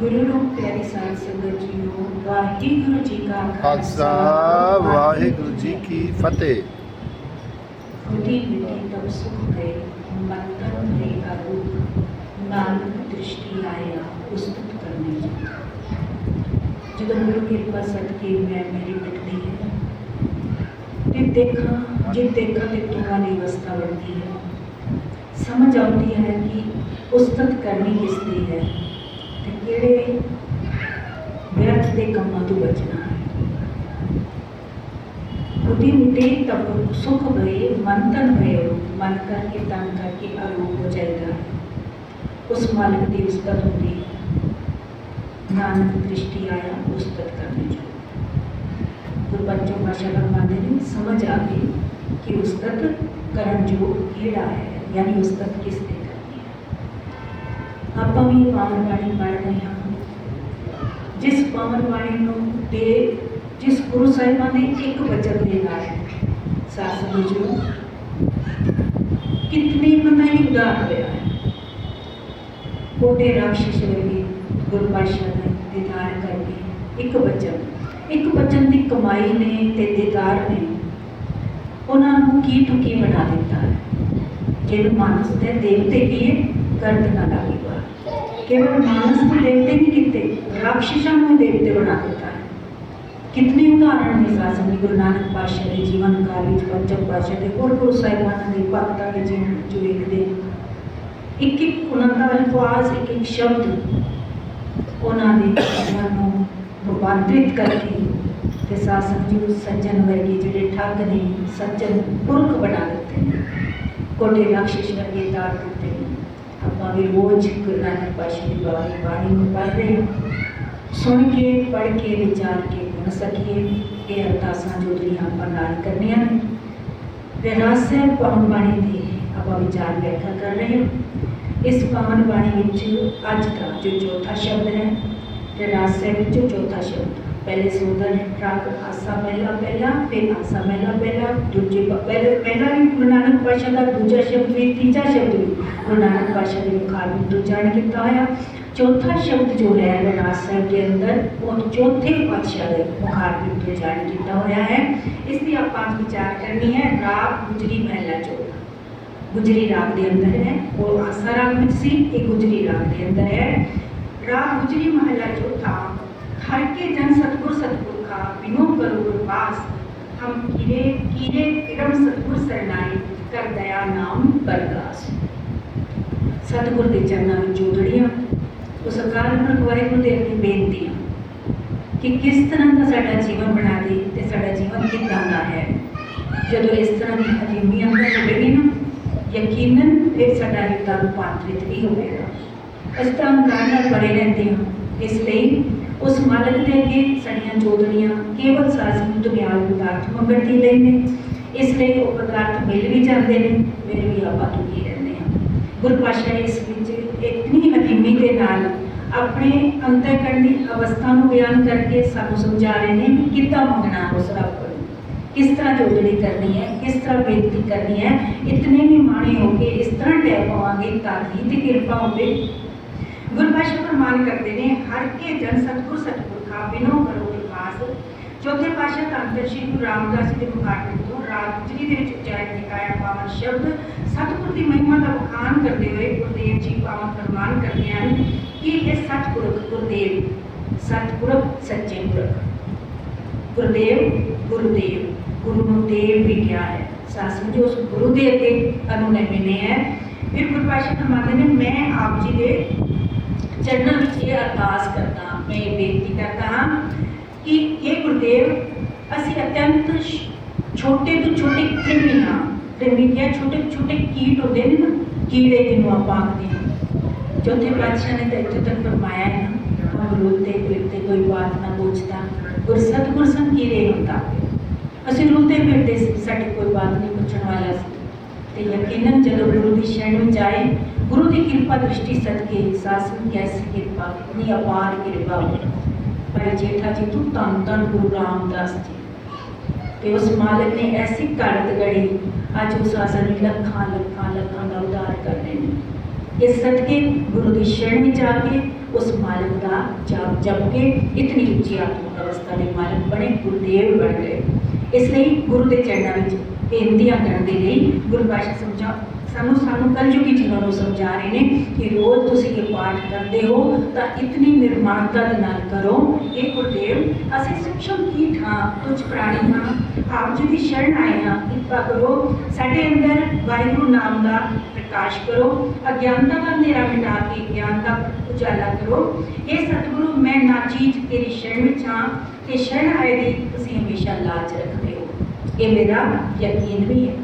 ਗੁਰੂ ਰੂਪ ਪਿਆਰੀ ਸਾਧ ਸੰਗਤ ਜੀਓ ਵਾਹਿਗੁਰੂ ਜੀ ਕਾ ਖਾਲਸਾ। ਵਾਹਿਗੁਰੂ ਜੀ ਕੀ ਫਤਿਹ। ਖੁਦੀ ਮਿੱਟੀ ਤਬ ਸੁਖ ਗਏ ਮੰਤਨ ਨੇ ਅਰੂਪ ਨਾਨਕ ਦ੍ਰਿਸ਼ਟੀ ਆਇਆ ਉਸਤਤ ਕਰਨੇ ਜੀ ਜਦੋਂ ਗੁਰੂ ਕਿਰਪਾ ਸਦਕੇ ਮੈਂ ਮੇਰੀ ਮਿਟਦੀ ਹੈ ਤੇ ਦੇਖਾਂ ਜੇ ਦੇਖਾਂ ਤੇ ਤੁਹਾਂ ਦੀ ਅਵਸਥਾ ਬਣਦੀ ਹੈ। ਸਮਝ ਆਉਂਦੀ ਹੈ ਕਿ ਉਸਤਤ ਕਰਨੀ ਕਿਸ ਦੀ ਹੈ। ਤੇ ਕਿਹੜੇ ਵਿਅਰਥ ਦੇ ਕੰਮਾਂ ਤੋਂ ਬਚਣਾ ਹੈ। ਉਹਦੀ ਮਿੱਟੀ ਤਬ ਸੁਖ ਗਏ ਮਨ ਤਨ भयो ਮਨ ਕਰਕੇ ਤਨ ਕਰਕੇ ਅਰੂਪ ਹੋ ਜਾਏਗਾ। ਉਸ ਮਾਲਕ ਦੀ ਉਸਤਤ ਹੁੰਦੀ। ਹੈ ਨਾਨਕ ਦ੍ਰਿਸ਼ਟੀ ਆਇਆ, ਉਸਤਤ ਕਰਨੇ ਜੋ ਗੁਰਬਚੋਂ ਭਾਸ਼ਾ ਫਰਮਾਉਂਦੇ ਨੇ ਸਮਝ ਆ ਗਈ ਕਿ ਉਸਤਤ ਕਰਨ ਜੋ ਕਿਹੜਾ ਹੈ, ਯਾਨੀ ਉਸਤਤ ਕਿਸ ਤੇ? ਕਰਨੀ ਹੈ ਆਪਾਂ ਵੀ ਪਾਵਨ ਬਾਣੀ ਪੜ੍ਹ ਰਹੇ ਹਾਂ। ਜਿਸ ਪਾਵਨ ਬਾਣੀ ਨੂੰ ਦੇ, ਜਿਸ ਗੁਰੂ ਸਾਹਿਬਾਂ ਦੇ ਇੱਕ ਵਚਨ ਦੇ ਨਾਲ ਸਾਸ ਜੋ ਕਿਤਨੇ ਮਨਾਂ ਹੀ ਉਦਾਰ ਹੋਇਆ ਹੈ। ਕੋਟੇ ਰਾਖਸ਼ ਵਰਗੇ ਗੁਰਬਾਸ਼ਾ ਦਾ ਦੀਦਾਰ ਕਰਕੇ ਇੱਕ ਬਚਨ ਇੱਕ ਬਚਨ ਦੀ ਕਮਾਈ ਨੇ ਤੇ ਦੀਦਾਰ ਨੇ ਉਹਨਾਂ ਨੂੰ ਕੀ ਟੁਕੀ ਬਣਾ ਦਿੱਤਾ ਹੈ। ਜਿਹੜੇ ਮਾਨਸ ਦੇ ਦੇਵਤੇ ਕੀ ਗਰਦ ਨਾ ਲਾਗੇਗਾ ਕੇਵਲ ਮਾਨਸ ਦੇ ਦੇਵਤੇ ਨਹੀਂ ਕੀਤੇ ਰਾਖਸ਼ਾਂ ਨੂੰ ਦੇਵਤੇ ਬਣਾ ਦਿੱਤਾ ਹੈ ਕਿਤਨੇ ਉਦਾਹਰਣ ਨੇ ਸਾਸਨੀ ਗੁਰੂ ਨਾਨਕ ਪਾਤਸ਼ਾਹ ਦੇ ਜੀਵਨ ਕਾਲ ਵਿੱਚ ਪੰਚਮ ਪਾਤਸ਼ਾਹ ਦੇ ਹੋਰ ਗੁਰੂ ਸਾਹਿਬਾਨਾਂ ਦੇ ਭਗਤਾਂ ਦੇ ਜੀਵਨ ਵਿੱਚ ਵੇਖਦੇ ਇੱਕ ਇੱਕ ਉਹਨਾਂ ਦਾ ਅਲਫਾਜ਼ ਇੱਕ ਇੱਕ ਸ਼ਬਦ ਉਹਨਾਂ ਦੇ ਜੀਵਨ ਨੂੰ ਰੂਪਾਂਤਰਿਤ ਕਰਕੇ ਤੇ ਸਾਸਨ ਜੀ ਸੱਜਣ ਵਰਗੇ ਜਿਹੜੇ ਠੱਗ ਨੇ ਸੱਜਣ ਪੁਰਖ ਬਣਾ ਦਿੱਤੇ ਨੇ ਕੋਟੇ ਬਖਸ਼ਿਸ਼ ਵਰਗੇ ਤਾਰ ਦਿੱਤੇ ਨੇ ਰੋਜ਼ ਗੁਰੂ ਨਾਨਕ ਪਾਤਸ਼ਾਹ ਦੀ ਬਾਣੀ ਬਾਣੀ ਨੂੰ ਪੜ੍ਹ ਰਹੇ ਹਾਂ। ਸੁਣ ਕੇ, ਪੜ੍ਹ ਕੇ ਵਿਚਾਰ ਕੇ ਗੁਣ ਸਕੀਏ। ਇਹ ਅਰਦਾਸਾਂ ਜੋ ਜਿਹੜੀਆਂ ਆਪਾਂ ਨਾਲ ਕਰਨੀਆਂ ਨੇ। ਵਿਰਾਸਤ ਪਾਵਨ ਬਾਣੀ ਦੀ ਆਪਾਂ ਵਿਚਾਰ ਵਿਆਖਿਆ ਕਰ ਰਹੇ ਹਾਂ। ਇਸ ਪਾਵਨ ਬਾਣੀ ਵਿੱਚ ਅੱਜ ਦਾ ਜੋ ਚੌਥਾ ਸ਼ਬਦ ਹੈ ਵਿਰਾਸਤ ਵਿੱਚ ਚੌਥਾ ਸ਼ਬਦ। ਪਹਿਲੇ ਸੋਦਰ ਹੈ ਆਸਾ ਪਹਿਲਾ ਪਹਿਲਾ, ਫਿਰ ਆਸਾ ਪਹਿਲਾ ਪਹਿਲਾ, ਦੂਜੇ ਪਹਿਲੇ, ਪਹਿਲਾ ਵੀ ਗੁਰੂ ਨਾਨਕ ਪਾਤਸ਼ਾਹ ਦਾ, ਦੂਜਾ ਸ਼ਬਦ ਵੀ, ਤੀਜਾ ਸ਼ਬਦ ਵੀ ਗੁਰੂ ਨਾਨਕ ਪਾਤਸ਼ਾਹ ਦੇ ਮੁਖਾਰ ਵਿੱਚ ਉਚਾਰਨ ਕੀਤਾ ਹੋਇਆ। ਚੌਥਾ ਸ਼ਬਦ ਜੋ ਹੈ ਵਿਰਾਸ ਸਾਹਿਬ ਦੇ ਅੰਦਰ, ਉਹ ਚੌਥੇ ਪਾਤਸ਼ਾਹ ਦੇ ਮੁਖਾਰ ਵਿੱਚ ਉਚਾਰਨ ਕੀਤਾ ਹੋਇਆ ਹੈ। ਇਸ ਦੀ ਆਪਾਂ ਵਿਚਾਰ ਕਰਨੀ ਹੈ, ਰਾਗ ਗੁਜਰੀ ਮਹਿਲਾ ਚੌਥਾ। ਗੁਜਰੀ ਰਾਗ ਦੇ ਅੰਦਰ ਹੈ, ਉਹ ਆਸਾ ਰਾਗ ਵਿੱਚ ਸੀ, ਇਹ ਗੁਜਰੀ ਰਾਗ ਦੇ ਅੰਦਰ ਹੈ। ਰਾਗ ਗੁਜਰੀ ਮਹਲਾ ਚੌਥਾ ਹਰ ਕੇ ਜਨ ਸਤਗੁਰ ਸਤਗੁਰ ਕਾ ਬਿਨੋ ਕਰੋ ਗੁਰਵਾਸ ਹਮ ਕੀਰੇ ਕੀਰੇ ਕਿਰਮ ਸਤਗੁਰ ਸਰਨਾਈ ਕਰ ਦਇਆ ਨਾਮ ਬਰਦਾਸ ਸਤਗੁਰ ਦੇ ਚਰਨਾਂ ਵਿੱਚ ਜੋੜੀਆਂ ਉਸ ਅਕਾਲ ਪੁਰਖ ਵਾਹਿਗੁਰੂ ਦੇ ਅੱਗੇ ਬੇਨਤੀਆਂ ਕਿ ਕਿਸ ਤਰ੍ਹਾਂ ਦਾ ਸਾਡਾ ਜੀਵਨ ਬਣਾ ਦੇ ਤੇ ਸਾਡਾ ਜੀਵਨ ਕਿੱਦਾਂ ਦਾ ਹੈ ਜਦੋਂ ਇਸ ਤਰ੍ਹਾਂ ਦੀ ਹਜੀਮੀ ਅੰਦਰ ਹੋਵੇਗੀ ਨਾ ਯਕੀਨਨ ਫਿਰ ਸਾਡਾ ਹਿਰਦਾ ਰੂਪਾਂਤਰਿਤ ਵੀ ਹੋਵੇਗਾ ਇਸ ਤਰ੍ਹਾਂ ਨਾਲ ਬੜੇ ਰਹਿੰਦੇ ਹਾਂ ਇਸ ਲਈ ਉਸ ਮਾਲਕ ਦੇ ਅੱਗੇ ਸਾਡੀਆਂ ਜੋਦੜੀਆਂ ਕੇਵਲ ਸਾਜ਼ੀ ਦੁਨਿਆਵੀ ਪਦਾਰਥ ਮੰਗਣ ਲਈ ਨੇ। ਇਸ ਲਈ ਉਹ ਪਦਾਰਥ ਮਿਲ ਵੀ ਜਾਂਦੇ ਨੇ ਫਿਰ ਵੀ ਆਪਾਂ ਦੁਖੀ ਰਹਿੰਦੇ ਹਾਂ। ਗੁਰਪਾਸ਼ਾ ਇਸ ਵਿੱਚ ਇਤਨੀ ਹਕੀਮੀ ਦੇ ਨਾਲ ਆਪਣੇ ਅੰਤਰਕਰਨ ਦੀ ਅਵਸਥਾ ਨੂੰ ਬਿਆਨ ਕਰਕੇ ਸਾਨੂੰ ਸਮਝਾ ਰਹੇ ਨੇ ਕਿ ਕਿੱਦਾਂ ਮੰਗਣਾ ਉਸ ਰੱਬ ਕੋਲ ਕਿਸ ਤਰ੍ਹਾਂ ਜੋਦੜੀ ਕਰਨੀ ਹੈ, ਕਿਸ ਤਰ੍ਹਾਂ ਬੇਨਤੀ ਕਰਨੀ ਹੈ, ਇਤਨੇ ਵੀ ਮਾਣੇ ਹੋ ਕੇ ਇਸ ਤਰ੍ਹਾਂ ਟਹਿ ਪਾਵਾਂਗੇ ਤਾਂ ਹੀ ਤੇ ਕਿਰਪਾ ਹੋਵੇ। ਗੁਰਬਾਸ਼ਾ ਪ੍ਰਮਾਨ ਕਰਦੇ ਨੇ, ਹਰ ਕੇ ਜਨ ਸਤਗੁਰ ਸਤਗੁਰ ਬਿਨੋ ਕਰੋ ਵਿਕਾਸ ਚੌਥੇ ਪਾਸ਼ਾ ਧੰਨ ਸ਼੍ਰੀ ਗੁਰੂ ਰਾਮਦਾਸ ਜੀ ਦੇ ਮੁਖਾਰ ਤੋਂ ਰਾਗ ਦੇ ਵਿੱਚ ਉਚਾਰਨ ਕੀਤਾ ਹੈ ਪਾਵਨ ਸ਼ਬਦ ਸਤਿਗੁਰ ਦੀ ਮਹਿਮਾ ਦਾ ਬਖਾਨ ਕਰਦੇ ਹੋਏ ਗੁਰਦੇਵ ਜੀ ਪਾਵਨ ਫਰਮਾਨ ਕਰਦੇ ਹਨ ਕਿ ਇਹ ਸਤਿਗੁਰਖ ਗੁਰਦੇਵ ਸਤਿਗੁਰਖ ਸੱਚੇ ਪੁਰਖ। ਗੁਰਦੇਵ ਗੁਰਦੇਵ, ਗੁਰੂ ਨੂੰ ਦੇਵ ਵੀ ਕਿਹਾ ਹੈ। ਸਾਸਨ ਜੋ, ਉਸ ਗੁਰੂ ਦੇ ਅੱਗੇ ਅਨੁਨੈਮੀ ਨੇ ਹੈ। ਫਿਰ ਗੁਰਪਾਸ਼ਾ ਫਰਮਾਉਂਦੇ ਨੇ, ਮੈਂ ਆਪ ਜੀ ਦੇ ਚਰਨਾਂ ਵਿੱਚ ਇਹ ਅਰਦਾਸ ਕਰਦਾ, ਮੈਂ ਬੇਨਤੀ ਕਰਦਾ ਹਾਂ ਕਿ ਇਹ ਗੁਰਦੇਵ, ਅਸੀਂ ਅਤਿਅੰਤ ਛੋਟੇ ਤੋਂ ਛੋਟੇ ਕ੍ਰਿਮੀ ਹਾਂ ਛੋਟੇ ਛੋਟੇ ਕੀਟ ਹੁੰਦੇ ਨੇ ਨਾ, ਕੀੜੇ ਜਿਹਨੂੰ ਆਪਾਂ ਆਖਦੇ ਹਾਂ। ਚੌਥੇ ਪਾਤਸ਼ਾਹ ਨੇ ਤਾਂ ਇੱਥੇ ਤੱਕ ਫਰਮਾਇਆ ਹੈ ਨਾ ਰੋਤੇ ਫਿਰਤੇ ਕੋਈ ਬਾਤ ਨਾ ਪੁੱਛਦਾ, ਗੁਰ ਸਤਗੁਰ ਸੰਗ ਕੀੜੇ ਹੁੰਦਾ? ਅਸੀਂ ਰੋਤੇ ਫਿਰਦੇ ਸੀ, ਸਾਡੀ ਕੋਈ ਬਾਤ ਨਹੀਂ ਪੁੱਛਣ ਵਾਲਾ ਸੀ। ਤੇ ਯਕੀਨਨ ਜਦੋਂ ਗੁਰੂ ਦੀ ਸ਼ਰਨ ਵਿੱਚ ਆਏ ਗੁਰੂ ਦੀ ਕਿਰਪਾ ਦ੍ਰਿਸ਼ਟੀ ਸਦਕੇ ਸਾਸਨ ਕੈਸੀ ਕਿਰਪਾ ਇਤਨੀ ਅਪਾਰ ਕਿਰਪਾ ਭਾਈ ਜੇਠਾ ਜੀ ਤੂੰ ਧੰਨ ਧੰਨ ਗੁਰੂ ਰਾਮਦਾਸ ਜੀ ਤੇ ਉਸ ਮਾਲਕ ਨੇ ਐਸੀ ਘੜਤ ਗੜੀ ਅੱਜ ਉਸ ਆਸਨ ਲੱਖਾਂ ਲੱਖਾਂ ਲੱਖਾਂ ਦਾ ਉਦਾਰ ਕਰ ਨੇ ਇਸ ਸਦਕੇ ਗੁਰੂ ਦੀ ਸ਼ਰਨ ਵਿੱਚ ਆ ਕੇ ਉਸ ਮਾਲਕ ਦਾ ਜਾਪ ਜਪ ਕੇ ਇਤਨੀ ਉੱਚੀ ਆਤਮਿਕ ਅਵਸਥਾ ਦੇ ਮਾਲਕ ਬਣੇ ਗੁਰਦੇਵ ਬਣ ਗਏ ਇਸ ਲਈ ਗੁਰੂ ਦੇ ਚਰਨਾਂ ਵਿੱਚ ਬੇਨਤੀਆਂ ਕਰਨ ਦੇ ਲਈ ਗੁਰੂ ਪਾਸਾ ਸਮਝਾ ਸਾਨੂੰ ਸਾਨੂੰ ਕਲਯੁਗੀ ਜੀਵਨ ਨੂੰ ਸਮਝਾ ਰਹੇ ਨੇ ਕਿ ਰੋਜ਼ ਤੁਸੀਂ ਇਹ ਪਾਠ ਕਰਦੇ ਹੋ, ਤਾਂ ਇਤਨੀ ਨਿਰਮਾਣਤਾ ਦੇ ਨਾਲ ਕਰੋ। ਇਹ ਗੁਰਦੇਵ, ਅਸੀਂ ਸੂਖਸ਼ਮ ਕੀਟ ਹਾਂ ਤੁਝ ਪ੍ਰਾਣੀ ਹਾਂ ਆਪ ਜੀ ਦੀ ਸ਼ਰਨ ਆਏ ਹਾਂ, ਕਿਰਪਾ ਕਰੋ, ਸਾਡੇ ਅੰਦਰ ਵਾਹਿਗੁਰੂ ਨਾਮ ਦਾ ਪ੍ਰਕਾਸ਼ ਕਰੋ, ਅਗਿਆਨਤਾ ਦਾ ਹਨੇਰਾ ਮਿਟਾ ਕੇ ਗਿਆਨ ਦਾ ਉਜਾਲਾ ਕਰੋ। ਇਹ ਸਤਿਗੁਰੂ, ਮੈਂ ਨਾਚੀਜ ਤੇਰੀ ਸ਼ਰਨ ਵਿੱਚ ਹਾਂ, ਤੇ ਸ਼ਰਨ ਆਏ ਦੀ ਤੁਸੀਂ ਹਮੇਸ਼ਾ ਲਾਜ ਰੱਖਦੇ ਹੋ। ਇਹ ਮੇਰਾ ਯਕੀਨ ਵੀ ਹੈ।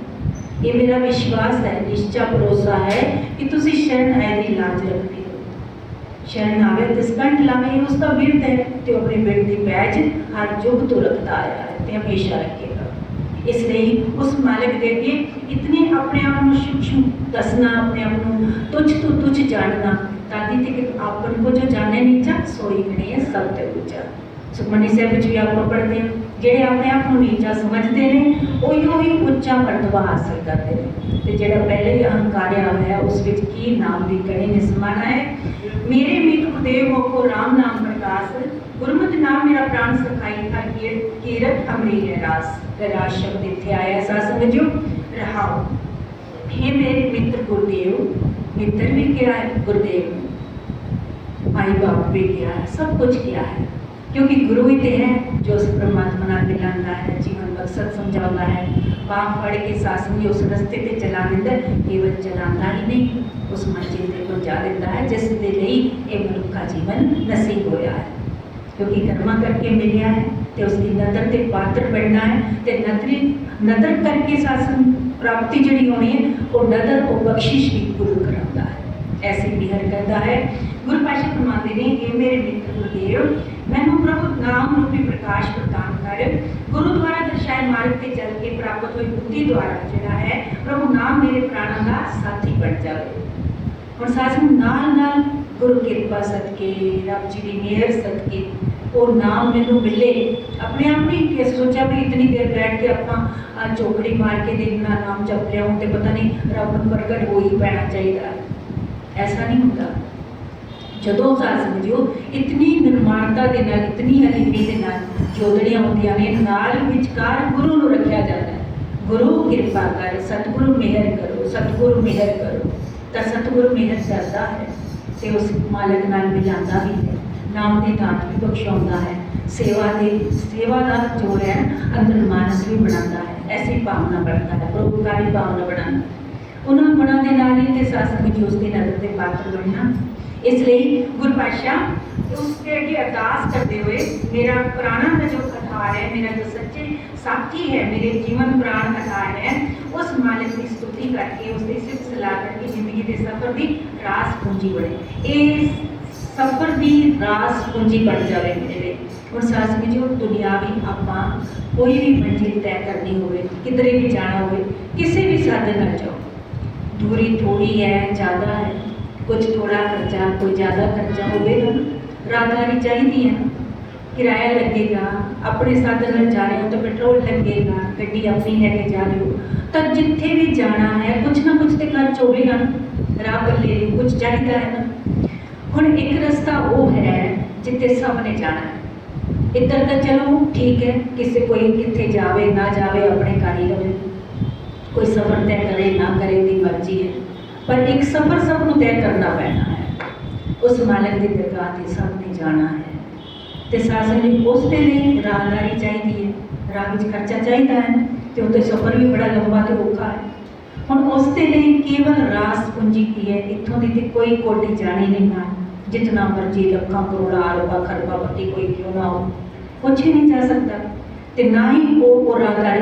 ਇਹ ਮੇਰਾ ਵਿਸ਼ਵਾਸ ਹੈ, ਨਿਸ਼ਚਾ ਭਰੋਸਾ ਹੈ ਕਿ ਤੁਸੀਂ ਸ਼ਰਨ ਆਏ ਦੀ ਲਾਜ ਰੱਖਦੇ ਹੋ। ਸ਼ਰਨ ਆਵੇ ਤਿਸ ਕੰਠ ਲਾਵੇ ਉਸ ਦਾ ਬਿਰਧ ਹੈ ਤੇ ਆਪਣੇ ਬਿਰਧ ਦੀ ਪੈਜ ਹਰ ਯੁੱਗ ਤੋਂ ਰੱਖਦਾ ਆਇਆ ਹੈ ਤੇ ਹਮੇਸ਼ਾ ਰੱਖੇਗਾ। ਇਸ ਲਈ ਉਸ ਮਾਲਕ ਦੇ ਅੱਗੇ ਇਤਨੇ ਆਪਣੇ ਆਪ ਨੂੰ ਸੂక్ష్ਮ ਦੱਸਣਾ, ਆਪਣੇ ਆਪ ਨੂੰ ਤੁਝ ਤੋਂ ਤੁਝ ਜਾਣਨਾ ਤਾਦੀ ਤੇ ਕਿ ਆਪਨ ਕੋ ਜੋ ਜਾਣੇ ਨੀਚਾ, ਸੋਈ ਗਣੇ ਸਭ ਤੇ ਉੱਚਾ। ਸੁਖਮਨੀ ਸਾਹਿਬ ਵਿੱਚ ਵੀ ਆਪਾਂ ਪੜ੍ਹਦੇ ਹਾਂ ਜਿਹੜੇ ਆਪਣੇ ਆਪ ਨੂੰ ਨੀਚਾ ਸਮਝਦੇ ਨੇ ਉਹੀ ਉਹੀ ਉੱਚਾ ਮਰਤਬਾ ਹਾਸਲ ਕਰਦੇ ਨੇ ਤੇ ਜਿਹੜਾ ਪਹਿਲੇ ਹੀ ਅਹੰਕਾਰਿਆ ਹੋਇਆ ਉਸ ਵਿੱਚ ਕੀ ਨਾਮ ਦੀ ਕਣੀ ਨੇ ਸਮਾਨਾ ਹੈ ਮੇਰੇ ਮਿੱਤ ਗੁਰਦੇਵ ਹੋ ਕੋ ਰਾਮ ਨਾਮ ਪ੍ਰਕਾਸ਼ ਗੁਰਮਤਿ ਨਾਮ ਮੇਰਾ ਪ੍ਰਾਣ ਸਖਾਈ ਹਰ ਕੀਰ ਕੀਰਤ ਅਮਰੀ ਹੈ ਰਾਸ ਤੇ ਰਾਸ ਸ਼ਬਦ ਇੱਥੇ ਆਇਆ ਸਾ ਸਮਝੋ ਰਹਾਓ हे ਮੇਰੇ ਮਿੱਤਰ ਗੁਰਦੇਵ ਮਿੱਤਰ ਵੀ ਕਿਹਾ ਹੈ ਗੁਰਦੇਵ ਮਾਈ ਬਾਪ ਵੀ ਕਿਹਾ ਹੈ ਸਭ ਕੁਝ ਕਿਹਾ ਹੈ ਕਿਉਂਕਿ ਗੁਰੂ ਹੀ ਤੇ ਹੈ ਜੋ ਉਸ ਪਰਮਾਤਮਾ ਨਾਲ ਮਿਲਾਉਂਦਾ ਹੈ ਜੀਵਨ ਮਕਸਦ ਸਮਝਾਉਂਦਾ ਹੈ ਬਾਹ ਫੜ ਕੇ ਸਾਸਨ ਨੂੰ ਉਸ ਰਸਤੇ ਤੇ ਚਲਾ ਦਿੰਦਾ ਹੈ, ਕੇਵਲ ਚਲਾਉਂਦਾ ਹੀ ਨਹੀਂ ਉਸ ਮੰਜ਼ਿਲ ਤੇ ਪਹੁੰਚਾ ਦਿੰਦਾ ਹੈ ਜਿਸ ਦੇ ਲਈ ਇਹ ਮਨੁੱਖਾ ਜੀਵਨ ਨਸੀਬ ਹੋਇਆ ਹੈ ਕਿਉਂਕਿ ਕਰਮਾਂ ਕਰਕੇ ਮਿਲਿਆ ਹੈ ਤੇ ਉਸ ਦੀ ਨਦਰ ਤੇ ਪਾਤਰ ਬਣਨਾ ਹੈ ਤੇ ਨਦਰੀ ਨਦਰ ਕਰਕੇ ਸਾਸਨ ਪ੍ਰਾਪਤੀ ਜਿਹੜੀ ਹੋਣੀ ਹੈ ਉਹ ਨਦਰ ਉਹ ਬਖਸ਼ਿਸ਼ ਵੀ ਗੁਰੂ ਕਰਾਉਂਦਾ ਹੈ ਐਸੀ ਮਿਹਰ ਕਰਦਾ ਹੈ। ਗੁਰੂ ਪਾਸ਼ਾ ਫਰਮਾਉਂਦੇ ਨੇ ਇਹ ਮੇਰੇ ਮਿੱਤਰ ਗੁਰਦੇਵ ਮੈਨੂੰ ਪ੍ਰਭੂ ਨਾਮ ਰੂਪੀ ਪ੍ਰਕਾਸ਼ ਪ੍ਰਦਾਨ ਕਰ। ਗੁਰੂ ਦੁਆਰਾ ਦਰਸਾਏ ਮਾਰਗ ਤੇ ਚੱਲ ਕੇ ਪ੍ਰਾਪਤ ਹੋਈ ਬੁੱਧੀ ਦੁਆਰਾ ਜਿਹੜਾ ਹੈ, ਪ੍ਰਭੂ ਨਾਮ ਮੇਰੇ ਪ੍ਰਾਣਾਂ ਦਾ ਸਾਥੀ ਬਣ ਜਾਵੇ। ਹੁਣ ਸਾਸਨ ਨਾਲ ਨਾਲ ਗੁਰੂ ਕਿਰਪਾ ਸਦਕੇ, ਰੱਬ ਜੀ ਦੀ ਮਿਹਰ ਸਦਕੇ, ਉਹ ਨਾਮ ਮੈਨੂੰ ਮਿਲੇ। ਆਪਣੇ ਆਪ ਨਹੀਂ ਕਿ ਸੋਚਿਆ ਵੀ ਇਤਨੀ ਦੇਰ ਬੈਠ ਕੇ ਆਪਾਂ ਆਹ ਚੋਕੜੀ ਮਾਰ ਕੇ ਦੇਖਣਾ, ਨਾਮ ਜਪ ਲਿਆ ਹੁਣ ਤੇ ਪਤਾ ਨਹੀਂ ਰੱਬ ਨੂੰ ਪ੍ਰਗਟ ਹੋ ਹੀ ਪੈਣਾ ਚਾਹੀਦਾ। ਹੈ। ਐਸਾ ਨਹੀਂ ਜਦੋਂ ਸਾਹ ਸਮਝਿਓ ਇਤਨੀ ਨਿਰਮਾਣਤਾ ਦੇ ਨਾਲ, ਇਤਨੀ ਹਲੀਮੀ ਦੇ ਨਾਲ ਜੋਦੜੀਆਂ ਹੁੰਦੀਆਂ ਨੇ, ਨਾਲ ਵਿਚਕਾਰ ਗੁਰੂ ਨੂੰ ਰੱਖਿਆ ਜਾਂਦਾ ਹੈ। ਗੁਰੂ ਕਿਰਪਾ ਕਰ, ਸਤਿਗੁਰੂ ਮਿਹਰ ਕਰੋ, ਸਤਿਗੁਰੂ ਮਿਹਰ ਕਰੋ। ਤਾਂ ਸਤਿਗੁਰੂ ਮਿਹਰ ਕਰਦਾ ਹੈ ਤੇ ਉਸ ਮਾਲਕ ਨਾਲ ਮਿਲਾਉਂਦਾ ਵੀ ਹੈ। ਨਾਮ ਦੀ ਦਾਤ ਵੀ ਬਖਸ਼ਾਉਂਦਾ ਹੈ। ਸੇਵਾ ਦੇ, ਸੇਵਾ ਦਾ ਜੋ ਹੈ ਅੰਦਰ ਮਾਨਸ ਵੀ ਬਣਾਉਂਦਾ ਹੈ। ਐਸੀ ਭਾਵਨਾ ਬਣਦਾ ਹੈ ਪ੍ਰਭੂਕਾਰੀ ਭਾਵਨਾ ਬਣਾਉਂਦਾ ਹੈ। ਉਹਨਾਂ ਗੁਣਾਂ ਦੇ ਨਾਲ ਹੀ ਤੇ ਸਾਸਨ ਵਿੱਚ ਉਸ ਦੀ ਨਜ਼ਰ ਦੇ ਪਾਤਰ ਬਣਨਾ ਇਸ ਲਈ ਗੁਰੂ ਪਾਤਸ਼ਾਹ ਉਸ ਦੇ ਅੱਗੇ ਅਰਦਾਸ ਕਰਦੇ ਹੋਏ ਮੇਰਾ ਪ੍ਰਾਣਾ ਦਾ ਜੋ ਆਧਾਰ ਹੈ, ਮੇਰਾ ਜੋ ਸੱਚੇ ਸਾਥੀ ਹੈ, ਮੇਰੇ ਜੀਵਨ ਪ੍ਰਾਣ ਆਧਾਰ ਹੈ, ਉਸ ਮਾਲਕ ਦੀ ਸਤੁਤੀ ਕਰਕੇ ਉਸ ਦੀ ਸਿਫਤ ਸਲਾਹ ਕਰਕੇ ਜ਼ਿੰਦਗੀ ਦੇ ਸਫ਼ਰ ਦੀ ਰਾਸ ਪੂੰਜੀ ਬਣੇ। ਇਹ ਸਫ਼ਰ ਦੀ ਰਾਸ ਪੂੰਜੀ ਬਣ ਜਾਵੇ ਮੇਰੇ ਲਈ। ਹੁਣ ਸਾਸ ਵਿੱਚ ਜੋ ਦੁਨਿਆਵੀ ਆਪਾਂ ਕੋਈ ਵੀ ਮੰਜ਼ਿਲ ਤੈਅ ਕਰਨੀ ਹੋਵੇ, ਕਿਧਰੇ ਵੀ ਜਾਣਾ ਹੋਵੇ, ਕਿਸੇ ਵੀ ਸਾਧਨ ਨਾਲ ਜਾਓ। ਦੂਰੀ ਥੋੜੀ ਹੈ ਜ਼ਿਆਦਾ ਹੈ ਕੁਝ ਥੋੜਾ ਖਰਚਾ ਕੋਈ ਜ਼ਿਆਦਾ ਖਰਚਾ ਹੋਵੇਗਾ ਰਾਹਦਾਰੀ ਚਾਹੀਦੀ ਹੈ ਕਿਰਾਇਆ ਲੱਗੇਗਾ ਆਪਣੇ ਸਾਧਨ ਨਾਲ ਜਾ ਰਹੇ ਹੋ ਤਾਂ ਪੈਟਰੋਲ ਲੱਗੇਗਾ ਗੱਡੀ ਆਪਣੀ ਲੈ ਕੇ ਜਾ ਰਹੇ ਹੋ ਤਾਂ ਜਿੱਥੇ ਵੀ ਜਾਣਾ ਹੈ ਕੁਝ ਨਾ ਕੁਝ ਤੇ ਖਰਚ ਹੋਵੇਗਾ ਨਾ। ਰਾਹ ਬੱਲੇ ਕੁਝ ਚਾਹੀਦਾ ਹੈ ਨਾ ਹੁਣ ਇੱਕ ਰਸਤਾ ਉਹ ਹੈ ਜਿੱਥੇ ਸਭ ਨੇ ਜਾਣਾ ਹੈ ਇੱਧਰ ਤਾਂ ਚਲੋ ਠੀਕ ਹੈ ਕਿਸੇ ਕੋਈ ਕਿੱਥੇ ਜਾਵੇ ਨਾ ਜਾਵੇ ਆਪਣੇ ਘਰ ਹੀ ਰਵੇ ਕੋਈ ਸਫ਼ਰ ਤੈਅ ਕਰੇ ਦੀ ਮਰਜ਼ੀ ਹੈ। ਪਰ ਇੱਕ ਸਫ਼ਰ ਸਭ ਨੂੰ ਤੈਅ ਕਰਨਾ ਪੈਣਾ ਹੈ। ਉਸ ਮਾਲਕ ਦੀ ਦਰਗਾਹ ਤੇ ਸਭ ਨੇ ਜਾਣਾ ਹੈ। ਤੇ ਸਾਸਨ ਲਈ ਉਸ ਦੇ ਲਈ ਰਾਹਦਾਰੀ ਚਾਹੀਦੀ ਹੈ। ਰਾਹ ਵਿੱਚ ਖਰਚਾ ਚਾਹੀਦਾ ਹੈ ਤੇ ਉੱਤੇ ਸਫ਼ਰ ਵੀ ਬੜਾ ਲੰਬਾ ਤੇ ਔਖਾ ਹੈ। ਹੁਣ ਉਸ ਦੇ ਲਈ ਕੇਵਲ ਰਾਸ ਪੂੰਜੀ ਕੀ ਹੈ? ਇੱਥੋਂ ਦੀ ਤੇ ਕੋਈ ਕੋਟੀ ਜਾਣੀ ਨਹੀਂ ਨਾ। ਜਿਤਨਾ ਮਰਜ਼ੀ ਲੱਖਾਂ ਕਰੋੜਾਂ ਅਰਬਾਂ ਖਰਬਾਂ ਪਤੀ ਕੋਈ ਕਿਉਂ ਨਾ ਹੋ ਕੁਛ ਵੀ ਨਹੀਂ ਜਾ ਸਕਦਾ। ਤੇ ਨਾ ਹੀ ਉਹ ਉਹ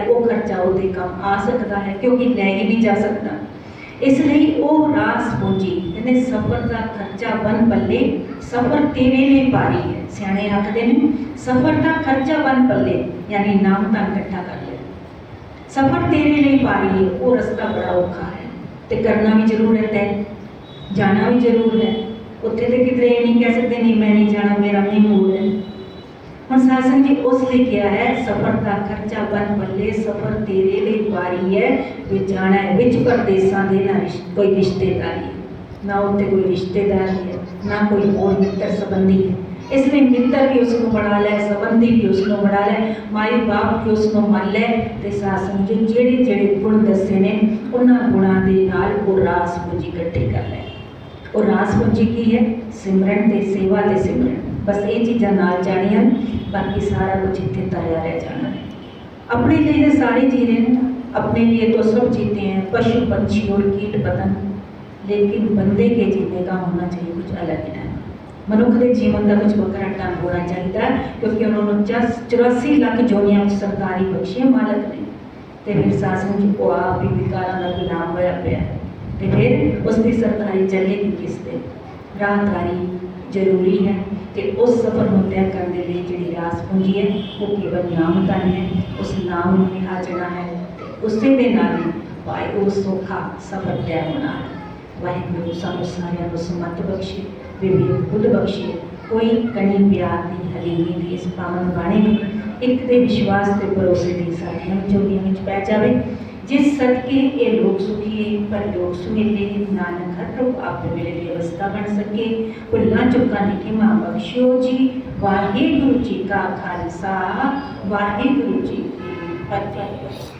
ਉਹ ਖਰਚਾ ਉਹਦੇ ਕੰਮ ਆ ਸਕਦਾ ਹੈ, ਕਿਉਂਕਿ ਲੈ ਹੀ ਨਹੀਂ ਜਾ ਸਕਦਾ। ਇਸ ਲਈ ਉਹ ਰਾਸ ਪੂੰਜੀ ਇਹਨੇ ਸਫ਼ਰ ਦਾ ਖਰਚਾ ਬਨ ਬੱਲੇ ਸਫ਼ਰ ਤੇਰੇ ਲਈ ਭਾਰੀ ਹੈ? ਸਿਆਣੇ ਆਖਦੇ ਨੇ, ਸਫ਼ਰ ਦਾ ਖਰਚਾ ਬਨ ਬੱਲੇ ਯਾਨੀ ਨਾਮ ਤਾਂ ਇਕੱਠਾ ਕਰ ਲੈ ਸਫ਼ਰ ਤੇਰੇ ਲਈ ਭਾਰੀ ਹੈ, ਉਹ ਰਸਤਾ ਬੜਾ ਔਖਾ ਹੈ, ਤੇ ਕਰਨਾ ਵੀ ਜ਼ਰੂਰ ਹੈ ਤੈਅ ਜਾਣਾ ਵੀ ਜ਼ਰੂਰ ਹੈ। ਉੱਥੇ ਤੇ ਕਿਤੇ ਨਹੀਂ ਕਹਿ ਸਕਦੇ, ਨਹੀਂ ਮੈਂ ਨਹੀਂ ਜਾਣਾ, ਮੇਰਾ ਨਹੀਂ ਮੂਡ ਹੈ। ਹੁਣ ਸਾਸਨ ਜੀ ਉਸ ਲਈ ਕਿਹਾ ਹੈ, ਸਫ਼ਰ ਦਾ ਖਰਚਾ ਬਨ ਬੱਲੇ ਸਫ਼ਰ ਤੇਰੇ ਲਈ ਵਾਰੀ ਹੈ, ਵੀ ਜਾਣਾ ਹੈ, ਵਿੱਚ ਪਰਦੇਸਾਂ ਦੇ ਨਾਲ ਕੋਈ ਰਿਸ਼ਤੇਦਾਰੀ ਨਾ ਉੱਤੇ ਕੋਈ ਰਿਸ਼ਤੇਦਾਰ ਹੈ, ਨਾ ਕੋਈ ਹੋਰ ਮਿੱਤਰ ਸੰਬੰਧੀ ਹੈ। ਇਸ ਲਈ ਮਿੱਤਰ ਵੀ ਉਸ ਨੂੰ ਬਣਾ ਲੈ, ਸੰਬੰਧੀ ਵੀ ਉਸ ਨੂੰ ਬਣਾ ਲੈ, ਮਾਈ ਬਾਪ ਵੀ ਉਸ ਨੂੰ ਮੰਨ ਲੈ ਤੇ ਸਾਸਨ ਜੀ ਜਿਹੜੇ ਜਿਹੜੇ ਗੁਣ ਦੱਸੇ ਨੇ, ਉਹਨਾਂ ਗੁਣਾਂ ਦੇ ਨਾਲ ਉਹ ਰਾਸ ਪੂੰਜੀ ਇਕੱਠੀ ਕਰ ਲੈ। ਉਹ ਰਾਸ ਪੂੰਜੀ ਕੀ ਹੈ? ਸਿਮਰਨ ਤੇ ਸੇਵਾ ਤੇ ਸਿਮਰਨ। ਬਸ ਇਹ ਚੀਜ਼ਾਂ ਨਾਲ ਜਾਣੀਆਂ ਬਾਕੀ ਸਾਰਾ ਕੁਝ ਇੱਥੇ ਤਰਿਆ ਰਹਿ ਜਾਣਾ ਹੈ अपने लिए तो सारे जी रहे हैं ना अपने लिए तो सब जीते हैं पशु पंछी और कीट पतंग लेकिन बंदे के जीने का होना चाहिए कुछ अलग ही ढंग मनुख के जीवन का कुछ बकरा ढंग होना चाहिए क्योंकि उन्होंने चस चौरासी लाख जोनिया में सरकारी बख्शे मालक ने ਤੇ ਫਿਰ ਸਾਸਨ ਜੀ ਕੋ ਆਪ ਹੀ ਵਿਕਾਰਾਂ ਦਾ ਗੁਲਾਮ ਹੋਇਆ ਪਿਆ ਹੈ। ਤੇ ਫਿਰ ਉਸ ਦੀ ਸਰਕਾਰੀ ਚੱਲੇਗੀ ਕਿਸ ਤੇ ਰਾਹਤਾਰੀ ਜ਼ਰੂਰੀ ਹੈ ਤੇ ਉਸ ਸਫਰ ਨੂੰ ਤੈਅ ਕਰਨ ਦੇ ਲਈ ਜਿਹੜੀ ਰਾਸ ਪੂੰਜੀ ਹੈ, ਉਹ ਕੇਵਲ ਨਾਮ ਦਾ ਹੈ, ਉਸ ਨਾਮ ਨੂੰ ਨਿਹਾਜਣਾ ਹੈ। ਤੇ ਉਸੇ ਦੇ ਨਾਲ ਹੀ ਭਾਈ ਉਹ ਸੋਖਾ ਸਫਰ ਤੈਅ ਹੋਣਾ ਵਾਹਿਗੁਰੂ ਸਾਨੂੰ ਸਾਰਿਆਂ ਨੂੰ ਸਮਤ ਬਖਸ਼ੇ ਵਿਵੇਕ ਬੁੱਧ ਬਖਸ਼ੇ। ਕੋਈ ਕਣੀ ਪਿਆਰ ਦੀ ਹਲੀਮੀ ਦੀ ਇਸ ਪਾਵਨ ਬਾਣੀ ਨੂੰ ਇੱਕ ਦੇ ਵਿਸ਼ਵਾਸ ਤੇ ਭਰੋਸੇ ਦੀ ਸਾਡੀਆਂ ਚੋਰੀਆਂ ਵਿੱਚ ਪੈ ਜਾਵੇ। ਜਿਸ ਸਦਕੇ ਇਹ ਲੋਕ ਸੁਖੀ ਪਰ ਲੋਕ ਸੁਹੇਲੇ ਨਾਨਕ ਹਰ ਰੂਪ ਆਪੇ ਮੇਰੇ ਲਈ ਅਵਸਥਾ ਬਣ ਸਕੇ ਭੁੱਲਾਂ ਚੁੱਕਾਂ ਨਿੱਕੀ ਮਾਂ ਬਖਸ਼ਿਓ ਜੀ ਵਾਹਿਗੁਰੂ ਜੀ ਕਾ ਖਾਲਸਾ ਵਾਹਿਗੁਰੂ ਜੀ ਕੀ ਫਤਿਹ